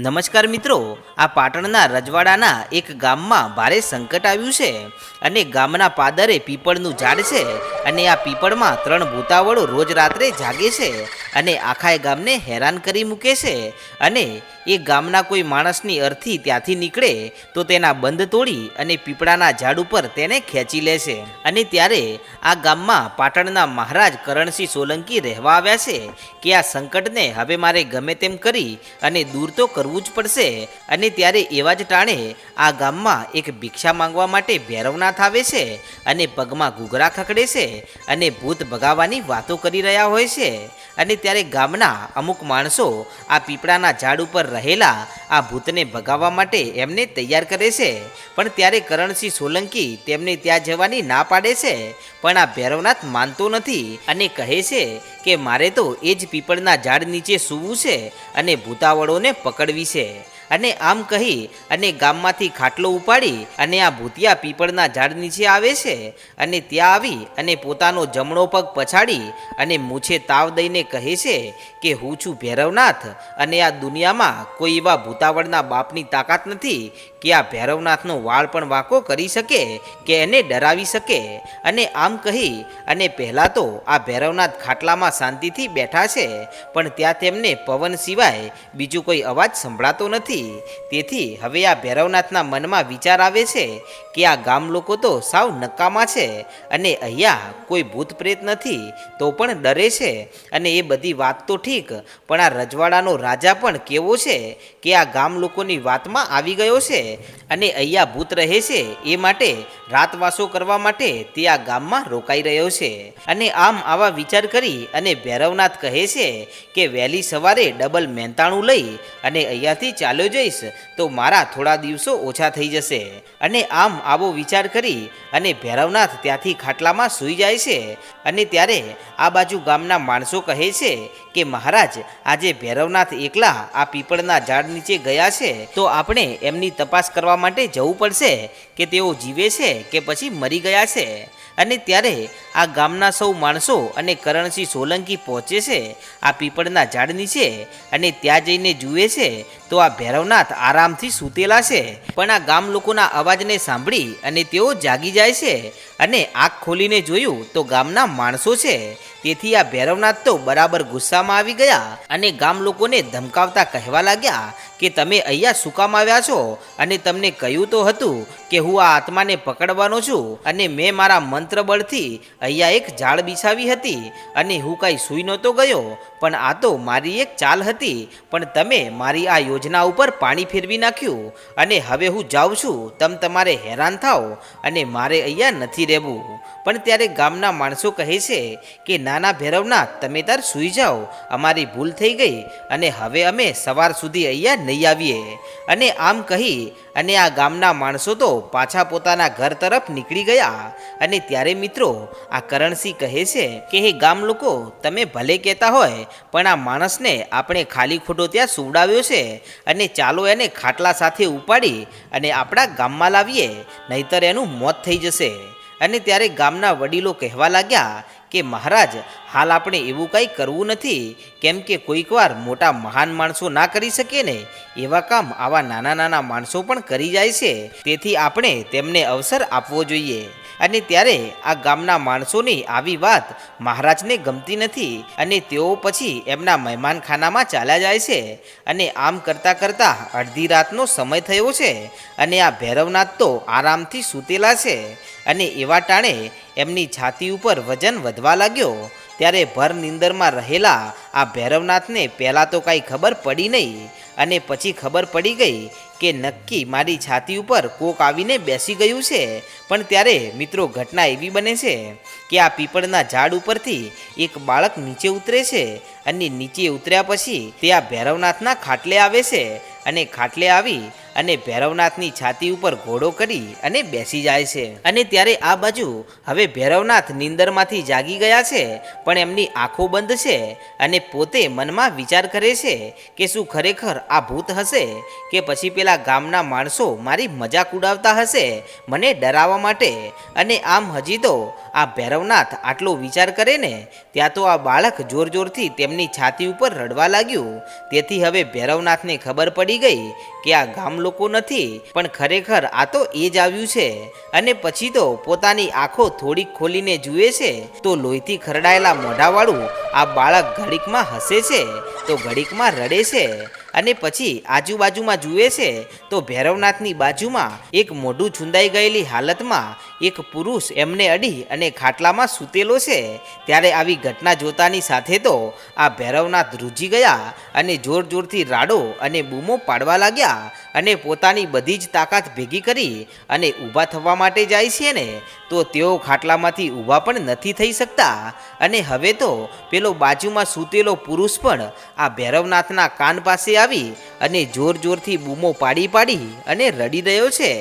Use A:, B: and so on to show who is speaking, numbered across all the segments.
A: નમસ્કાર મિત્રો, આ પાટણના રજવાડાના એક ગામમાં ભારે સંકટ આવ્યું છે અને ગામના પાદરે પીપળનું ઝાડ છે અને આ પીપળમાં ત્રણ ભૂતાવળો રોજ રાત્રે જાગે છે અને આખા ગામને હેરાન કરી મૂકે છે અને એ ગામના કોઈ માણસની અર્થી ત્યાંથી નીકળે તો તેના બંધ તોડી અને પીપળાના ઝાડ ઉપર તેને ખેંચી લે છે. અને ત્યારે આ ગામમાં પાટણના મહારાજ કરણસિંહ સોલંકી રહેવા આવ્યા છે કે આ સંકટને હવે મારે ગમે તેમ કરી અને દૂર તો કરવું જ પડશે અને ત્યારે એવા જ ટાણે આ ગામમાં એક ભિક્ષા માંગવા માટે ભૈરવનાથ આવે છે અને પગમાં ઘૂઘરા ખકડે છે અને ભૂત ભગાવવાની વાતો કરી રહ્યા હોય છે. અને ત્યારે ગામના અમુક માણસો આ પીપળાના ઝાડ ઉપર રહેલા આ ભૂતને ભગાવવા માટે એમને તૈયાર કરે છે. પણ ત્યારે કરણસિંહ સોલંકી તેમને ત્યાં જવાની ના પાડે છે. પણ આ ભૈરવનાથ માનતો નથી અને કહે છે કે મારે તો એ જ પીપળના ઝાડ નીચે સૂવું છે અને ભૂતાવળોને પકડવી છે અને આમ કહી અને ગામમાંથી ખાટલો ઉપાડી અને આ ભૂતિયા પીપળના ઝાડ નીચે આવે છે અને ત્યાં આવી અને પોતાનો જમણો પગ પછાડી અને મૂછે તાવ દઈને કહે છે કે હું છું ભૈરવનાથ અને આ દુનિયામાં કોઈ એવા ભૂતાવળના બાપની તાકાત નથી કે આ ભૈરવનાથનો વાળ પણ વાંકો કરી શકે કે એને ડરાવી શકે. અને આમ કહી અને પહેલાં તો આ ભૈરવનાથ ખાટલામાં શાંતિથી બેઠા છે, પણ ત્યાં તેમને પવન સિવાય બીજું કોઈ અવાજ સંભળાતો નથી. તેથી હવે આ ભૈરવનાથના મનમાં વિચાર આવે છે કે આ ગામ લોકો તો સાવ નકામા છે અને અહીંયા કોઈ ભૂત પ્રેત નથી, તો પણ ડરે છે. અને એ બધી વાત તો ઠીક, પણ આ રજવાડાનો રાજા પણ કેવો છે કે આ ગામ લોકોની વાતમાં આવી ગયો છે અને અહીંયા ભૂત રહે છે એ માટે રાતવાસો કરવા માટે તે આ ગામમાં રોકાઈ રહ્યો છે. અને આમ આવા વિચાર કરી અને ભૈરવનાથ કહે છે કે વહેલી સવારે ડબલ મહેનતાણું લઈ અને અહીંયાથી ચાલ્યો જઈશ તો મારા થોડા દિવસો ઓછા થઈ જશે. અને આમ આવો વિચાર કરી અને ભૈરવનાથ ત્યાંથી ખાટલામાં સૂઈ જાય છે. અને ત્યારે આ બાજુ ગામના માણસો કહે છે કે, મહારાજ, આજે ભૈરવનાથ એકલા આ પીપળના ઝાડ નીચે ગયા છે. તો આપણે એમની તપાસ કરવા માટે જવું પડશે કે તેઓ જીવે છે કે પછી મરી ગયા છે? અને ત્યારે આ ગામના સૌ માણસો અને કરણસિંહ સોલંકી પહોંચે છે આ પીપળના ઝાડ નીચે. અને ત્યાં જઈને જુએ છે, તો આ ભૈરવનાથ આરામથી સૂતેલા છે, પણ આ ગામ લોકોના અવાજને સાંભળી અને તેઓ જાગી જાય છે અને આંખ ખોલીને જોયું તો ગામના માણસો છે. તેથી આ ભૈરવનાથ તો બરાબર ગુસ્સામાં આવી ગયા અને ગામ લોકોને ધમકાવતા કહેવા લાગ્યા કે તમે અહીંયા શું કામ આવ્યા છો? અને તમને કહ્યું તો હતું કે હું આ આત્માને પકડવાનો છું અને મેં મારા મંત્ર બળથી અહીંયા એક ઝાડ બિછાવી હતી અને હું કાંઈ સૂઈ નહોતો ગયો. પણ આ તો મારી એક ચાલ હતી. પણ તમે મારી આ યોજના ઉપર પાણી ફેરવી નાખ્યું અને હવે હું જાઉં છું, તમ તમારે હેરાન થાઓ અને મારે અહીંયા નથી રહેવું. પણ ત્યારે ગામના માણસો કહે છે કે, નાના ભૈરવનાથ તમે તાર સૂઈ જાઓ. અમારી ભૂલ થઈ ગઈ અને હવે અમે સવાર સુધી અહીંયા નહીં આવીએ. અને આમ કહી, અને આ ગામના માણસો તો પાછા પોતાના ઘર તરફ નીકળી ગયા. અને ત્યારે મિત્રો, આ કરણસિંહ કહે છે કે, હે ગામ લોકો, તમે ભલે કહેતા હોય, પણ આ માણસને આપણે ખાલી ખોટો ત્યાં સુવડાવ્યો છે. અને ચાલો એને ખાટલા સાથે ઉપાડી અને આપણા ગામમાં લાવીએ, નહીતર એનું મોત થઈ જશે. અને ત્યારે ગામના વડીલો કહેવા લાગ્યા કે, મહારાજ, હાલ આપણે એવું કંઈ કરવું નથી. કેમ કે કોઈકવાર મોટા મહાન માણસો ના કરી શકે ને, એવા કામ આવા નાના નાના માણસો પણ કરી જાય છે. તેથી આપણે તેમને અવસર આપવો જોઈએ. અને ત્યારે આ ગામના માણસોની આવી વાત મહારાજને ગમતી નથી અને તેઓ પછી એમના મહેમાનખાનામાં ચાલ્યા જાય છે અને આમ કરતાં કરતાં અડધી રાતનો સમય થયો છે અને આ ભૈરવનાથ તો આરામથી સૂતેલા છે અને એવા ટાણે એમની છાતી ઉપર વજન વધવા લાગ્યો. ત્યારે ભર નિંદરમાં રહેલા આ ભૈરવનાથને પહેલાં તો કાંઈ ખબર પડી નહીં અને પછી ખબર પડી ગઈ કે નક્કી મારી છાતી ઉપર કોક આવીને બેસી ગયું છે? પણ ત્યારે મિત્રો ઘટના એવી બને છે કે આ પીપળના ઝાડ ઉપરથી એક બાળક નીચે ઉતરે છે અને નીચે ઉતર્યા પછી તે આ ભૈરવનાથના ખાટલે આવે છે અને ખાટલે આવી અને ભૈરવનાથની છાતી ઉપર ઘોડો કરી અને બેસી જાય છે. અને ત્યારે આ બાજુ હવે ભૈરવનાથ નીંદરમાંથી જાગી ગયા છે, પણ એમની આંખો બંધ છે અને પોતે મનમાં વિચાર કરે છે કે શું ખરેખર આ ભૂત હશે કે પછી પેલા ગામના માણસો મારી મજાક ઉડાવતા હશે મને ડરાવવા માટે? અને આમ હજી તો આ ભૈરવનાથ આટલો વિચાર કરે ને, ત્યાં તો આ બાળક જોર જોરથી તેમની છાતી ઉપર રડવા લાગ્યું. તેથી હવે ભૈરવનાથને ખબર પડી ગઈ કે આ ગામ લોકો નથી, પણ ખરેખર આ તો એ જ આવ્યું છે. અને પછી તો પોતાની આંખો થોડીક ખોલીને જુએ છે, તો લોહીથી ખરડાયેલા મોઢાવાળું આ બાળક ઘડીકમાં હસે છે, તો ઘડીકમાં રડે છે. અને પછી આજુબાજુમાં જુએ છે તો ભૈરવનાથની બાજુમાં એક મોઢું છુંદાઈ ગયેલી હાલતમાં એક પુરુષ એમને અડી અને ખાટલામાં સૂતેલો છે. ત્યારે આવી ઘટના જોતાની સાથે તો આ ભૈરવનાથ રૂજી ગયા અને જોર જોરથી રાડો અને બૂમો પાડવા લાગ્યા અને પોતાની બધી જ તાકાત ભેગી કરી અને ઊભા થવા માટે જાય છે ને, તો તેઓ ખાટલામાંથી ઊભા પણ નથી થઈ શકતા. અને હવે તો પેલો બાજુમાં સૂતેલો પુરુષ પણ આ ભૈરવનાથના કાન પાસે આવી અને જોર જોરથી બૂમો પાડી પાડી અને રડી રહ્યો છે.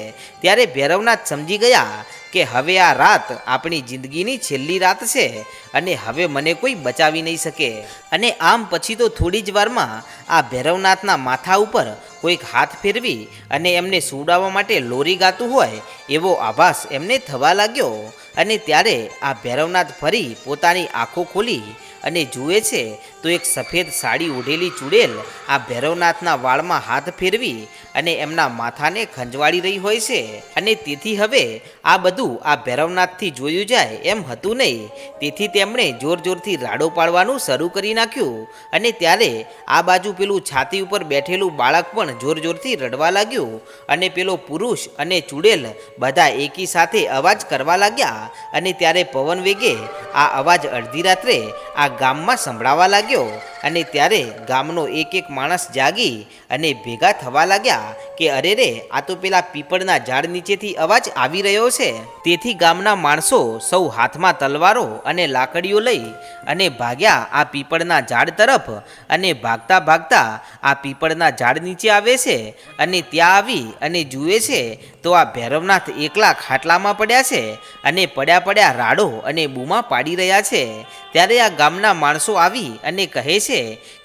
A: ત્યારે ભૈરવનાથ સમજી ગયા કે હવે આ રાત આપણી જિંદગીની છેલ્લી રાત છે અને હવે મને કોઈ બચાવી નહીં શકે. અને આમ પછી તો થોડી જ વારમાં આ ભૈરવનાથના માથા ઉપર કોઈક હાથ ફેરવી અને એમને સુડાવવા માટે લોરી ગાતું હોય એવો આભાસ એમને થવા લાગ્યો. અને ત્યારે આ ભૈરવનાથ ફરી પોતાની આંખો ખોલી અને જુએ છે, તો એક સફેદ સાડી ઓઢેલી ચૂડેલ આ ભૈરવનાથના વાળમાં હાથ ફેરવી અને એમના માથાને ખંજવાળી રહી હોય છે. અને તેથી હવે આ બધું આ ભૈરવનાથથી જોયું જાય એમ હતું નહીં. તેથી તેમણે જોર જોરથી રાડો પાડવાનું શરૂ કરી નાખ્યું. અને ત્યારે આ બાજુ પેલું છાતી ઉપર બેઠેલું બાળક પણ જોર જોરથી રડવા લાગ્યું. અને પેલો પુરુષ અને ચૂડેલ બધા એકી સાથે અવાજ કરવા લાગ્યા. અને ત્યારે પવન વેગે આ અવાજ અડધી રાત્રે આ ગામમાં સંભળાવા લાગ્યો. અને ત્યારે ગામનો એક એક માણસ જાગી અને ભેગા થવા લાગ્યા કે, અરે રે, આ તો પેલા પીપળના ઝાડ નીચેથી અવાજ આવી રહ્યો છે. તેથી ગામના માણસો સૌ હાથમાં તલવારો અને લાકડીઓ લઈ અને ભાગ્યા આ પીપળના ઝાડ તરફ અને ભાગતા ભાગતા આ પીપળના ઝાડ નીચે આવે છે અને ત્યાં આવી અને જુએ છે તો આ ભૈરવનાથ એકલા ખાટલામાં પડ્યા છે અને પડ્યા પડ્યા રાડો અને બૂમા પાડી રહ્યા છે. ત્યારે આ ગામના માણસો આવી અને કહે છે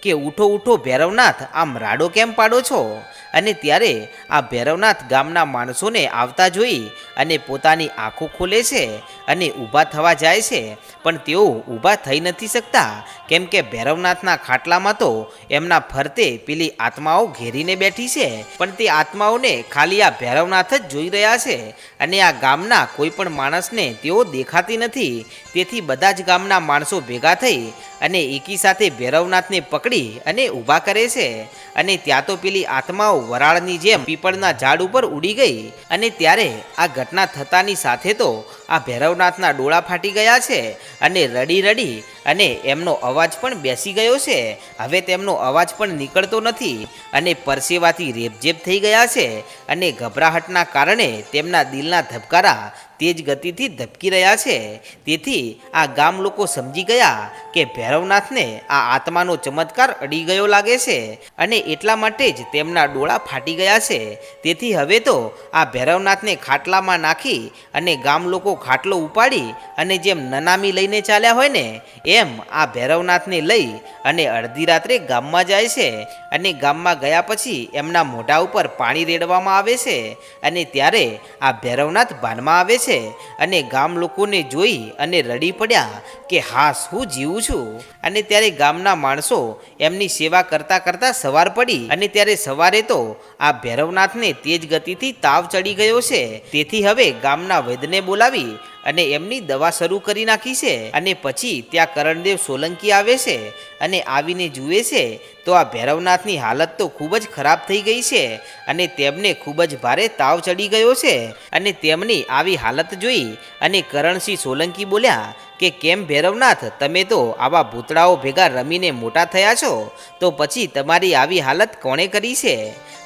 A: કે ઉઠો ઉઠો ભૈરવનાથ, આમ રાડો કેમ પાડો છો? અને ત્યારે આ ભૈરવનાથ ગામના માણસોને આવતા જોઈ અને પોતાની આંખો ખોલે છે અને ઊભા થવા જાય છે. પણ તેઓ ઊભા થઈ નથી શકતા. કેમ કે ભૈરવનાથના ખાટલામાં તો એમના ફરતે પેલી આત્માઓ ઘેરીને બેઠી છે. પણ તે આત્માઓને ખાલી આ ભૈરવનાથ જ જોઈ રહ્યા છે. અને આ ગામના કોઈ પણ માણસને તેઓ દેખાતી નથી. તેથી બધા જ ગામના માણસો ભેગા થઈ અને એકી સાથે ભૈરવનાથને પકડી અને ઊભા કરે છે અને ત્યાં તો પેલી આત્માઓ વરાળની જેમ પીપળના ઝાડ ઉપર ઉડી ગઈ અને ત્યારે આ ઘટના થતાની સાથે તો આ ભૈરવનાથના ડોળા ફાટી ગયા છે અને રડી રડી અને એમનો અવાજ પણ બેસી ગયો છે. હવે તેમનો અવાજ પણ નીકળતો નથી અને પરસેવાથી રેપઝેપ થઈ ગયા છે અને ગભરાહટના કારણે તેમના દિલના ધબકારા તેજ ગતિથી ધબકી રહ્યા છે. તેથી આ ગામ લોકો સમજી ગયા કે ભૈરવનાથને આ આત્માનો ચમત્કાર અડી ગયો લાગે છે અને એટલા માટે જ તેમના ડોળા ફાટી ગયા છે. તેથી હવે તો આ ભૈરવનાથને ખાટલામાં નાખી અને ગામ લોકો ખાટલો ઉપાડી અને જેમ નનામી લઈને ચાલ્યા હોય ને એમ આ ભૈરવનાથને લઈ અને અડધી રાત્રે ગામમાં જાય છે અને ગામમાં ગયા પછી એમના મોઢા ઉપર પાણી રેડવામાં આવે છે અને ત્યારે આ ભૈરવનાથ ભાનમાં આવે છે અને ગામ લોકોને જોઈ અને રડી પડ્યા કે હા હું જીવું છું? અને ત્યારે ગામના માણસો એમની સેવા કરતા કરતા સવાર પડી અને ત્યારે સવારે તો આ ભૈરવનાથને તેજ ગતિથી તાવ ચડી ગયો છે. તેથી હવે ગામના વૈદને બોલાવી અને એમની દવા શરૂ કરી નાખી છે. અને પછી ત્યાં કરણદેવ સોલંકી આવે છે અને આવીને જુએ છે તો આ ભૈરવનાથની હાલત તો ખૂબ જ ખરાબ થઈ ગઈ છે અને તેમને ખૂબ જ ભારે તાવ ચડી ગયો છે. અને તેમની આવી હાલત જોઈ અને કરણસિંહ સોલંકી બોલ્યા કે કેમ ભૈરવનાથ, તમે તો આવા ભૂતળાઓ ભેગા રમીને મોટા થયા છો, તો પછી તમારી આવી હાલત કોણે કરી છે?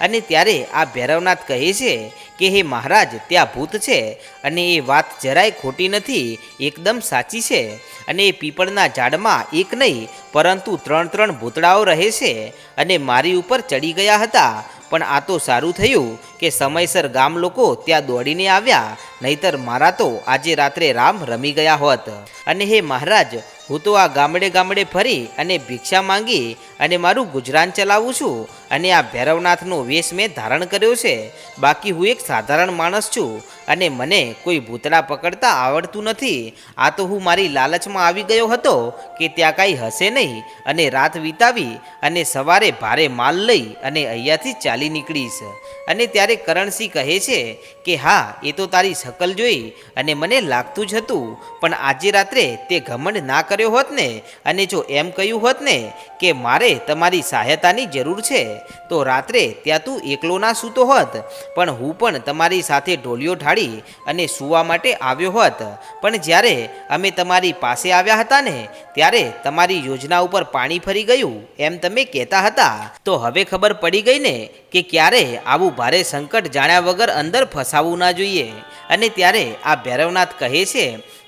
A: અને ત્યારે આ ભૈરવનાથ કહે છે કે, હે મહારાજ, ત્યાં ભૂત છે અને એ વાત જરાય ખોટી નથી, એકદમ સાચી છે. અને એ પીપળના ઝાડમાં એક નહીં, પરંતુ ત્રણ ત્રણ ભૂતળાઓ રહે છે અને મારી ઉપર ચડી ગયા હતા. પણ આ તો સારું થયું કે સમયસર ગામ લોકો ત્યાં દોડીને આવ્યા, નહીતર મારા તો આજે રાત્રે રામ રમી ગયા હોત. અને હે મહારાજ, હું તો આ ગામડે ગામડે ફરી અને ભિક્ષા માંગી અને મારું ગુજરાન ચલાવું છું. અને આ ભૈરવનાથનો વેશ મેં ધારણ કર્યો છે. બાકી હું એક સાધારણ માણસ છું અને મને કોઈ ભૂતડા પકડતા આવડતું નથી. આ તો હું મારી લાલચમાં આવી ગયો હતો કે ત્યાં કાંઈ હશે નહીં અને રાત વિતાવી અને સવારે ભારે માલ લઈ અને અહીંયાથી ચાલી નીકળીશ. અને ત્યારે કરણસિંહ કહે છે કે હા, એ તો તારી શકલ જોઈ અને મને લાગતું જ હતું, પણ આજે રાત્રે તે ઘમંડ ના કર્યો હોત ને, અને જો એમ કહ્યું હોત ને કે મારે તમારી સહાયતાની જરૂર છે તો રાત્રે ત્યાં તું એકલો ના સૂતો હોત. પણ હું પણ તમારી સાથે ઢોલિયો ઢાળી અને સૂવા માટે આવ્યો હોત. પણ જ્યારે અમે તમારી પાસે આવ્યા હતા ને, ત્યારે તમારી યોજના ઉપર પાણી ફરી ગયું, એમ તમે કહેતા હતા. તો હવે ખબર પડી ગઈ ને કે ક્યારે આવું ભારે સંકટ જાણ્યા વગર અંદર ફસાવવું ના જોઈએ. અને ત્યારે આ ભૈરવનાથ કહે છે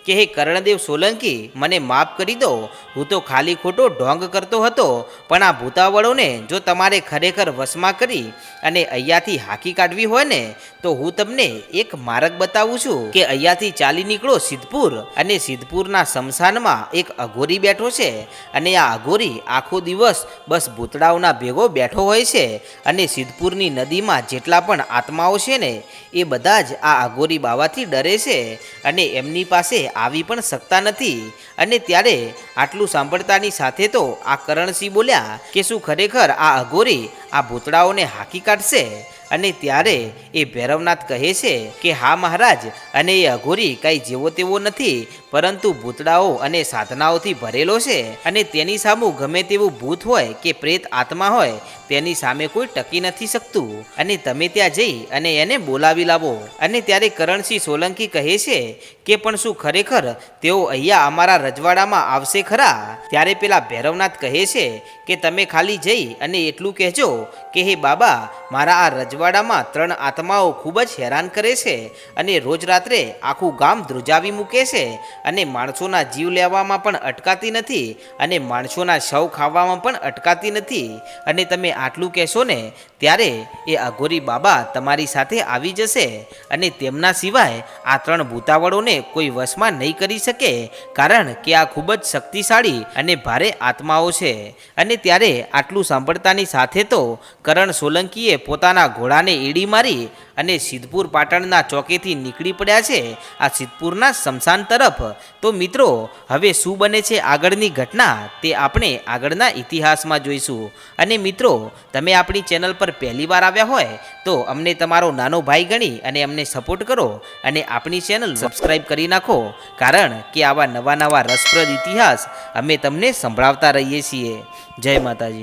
A: કે હે કર્ણદેવ સોલંકી, મને માફ કરી દો. હું તો ખાલી ખોટો ઢોંગ કરતો હતો. પણ આ ભૂતાવળોને જો તમારે ખરેખર વશમાં કરી અને અહીંયાથી હાકી કાઢવી હોય ને, તો હું તમને એક માર્ગ બતાવું છું કે અહીંયાથી ચાલી નીકળો સિદ્ધપુર અને સિદ્ધપુરના શમશાનમાં એક અઘોરી બેઠો છે અને આ અઘોરી આખો દિવસ બસ ભૂતડાઓના ભેગો બેઠો હોય છે અને સિદ્ધપુરની નદીમાં જેટલા પણ આત્માઓ છે ને, એ બધા જ આ અઘોરી બાવાથી ડરે છે અને એમની પાસે આવી પણ શકતા નથી અને ત્યારે આટલું સાંભળતાની સાથે તો આ કરણસિંહ બોલ્યા કે શું ખરેખર આ અઘોરી આ ભૂતળાઓને હાકી કાઢશે? અને ત્યારે એ ભૈરવનાથ કહે છે કે, હા મહારાજ, અને એ અઘોરી કાંઈ જેવો તેવો નથી, પરંતુ ભૂતડાઓ અને સાધનાઓથી ભરેલો છે. અને તેની સામે ગમે તેવું ભૂત હોય કે પ્રેત આત્મા હોય, તેની સામે કોઈ ટકી નથી શકતું. અને તમે ત્યાં જઈ અને એને બોલાવી લાવો. અને ત્યારે કરણસિંહ સોલંકી કહે છે કે, પણ શું ખરેખર તેઓ અહીંયા અમારા રજવાડામાં આવશે ખરા? ત્યારે પેલા ભૈરવનાથ કહે છે કે, તમે ખાલી જઈ અને એટલું કહેજો કે, હે બાબા, મારા આ રજવાડામાં ત્રણ આત્માઓ ખૂબ જ હેરાન કરે છે અને રોજ રાત્રે આખું ગામ ધ્રુજાવી મૂકે છે અને માણસોના જીવ લેવામાં પણ અટકાતી નથી અને માણસોના શવ ખાવામાં પણ અટકાતી નથી. અને તમે આટલું કહેશો ને, ત્યારે એ અઘોરી બાબા તમારી સાથે આવી જશે અને તેમના સિવાય આ ત્રણ ભૂતાવળોને કોઈ વશમાં નહીં કરી શકે, કારણ કે આ ખૂબ જ શક્તિશાળી અને ભારે આત્માઓ છે. અને ત્યારે આટલું સાંભળતાની સાથે તો કરણ સોલંકીએ પોતાના ઘોડાને ઈડી મારી અને સિદ્ધપુર પાટણના ચોકેથી નીકળી પડ્યા છે, આ સિદ્ધપુરના શમશાન તરફ. તો મિત્રો, હવે શું બને છે આગળની ઘટના, તે આપણે આગળના ઇતિહાસમાં જોઈશું. અને મિત્રો, તમે આપણી ચેનલ પર પહેલી વાર આવ્યા હોય, તો અમને તમારો નાનો ભાઈ ગણી અને અમને સપોર્ટ કરો અને આપણી ચેનલ સબસ્ક્રાઈબ કરી નાખો, કારણ કે આવા નવા નવા રસપ્રદ ઇતિહાસ અમે તમને સંભળાવતા રહીએ છીએ. જય માતાજી.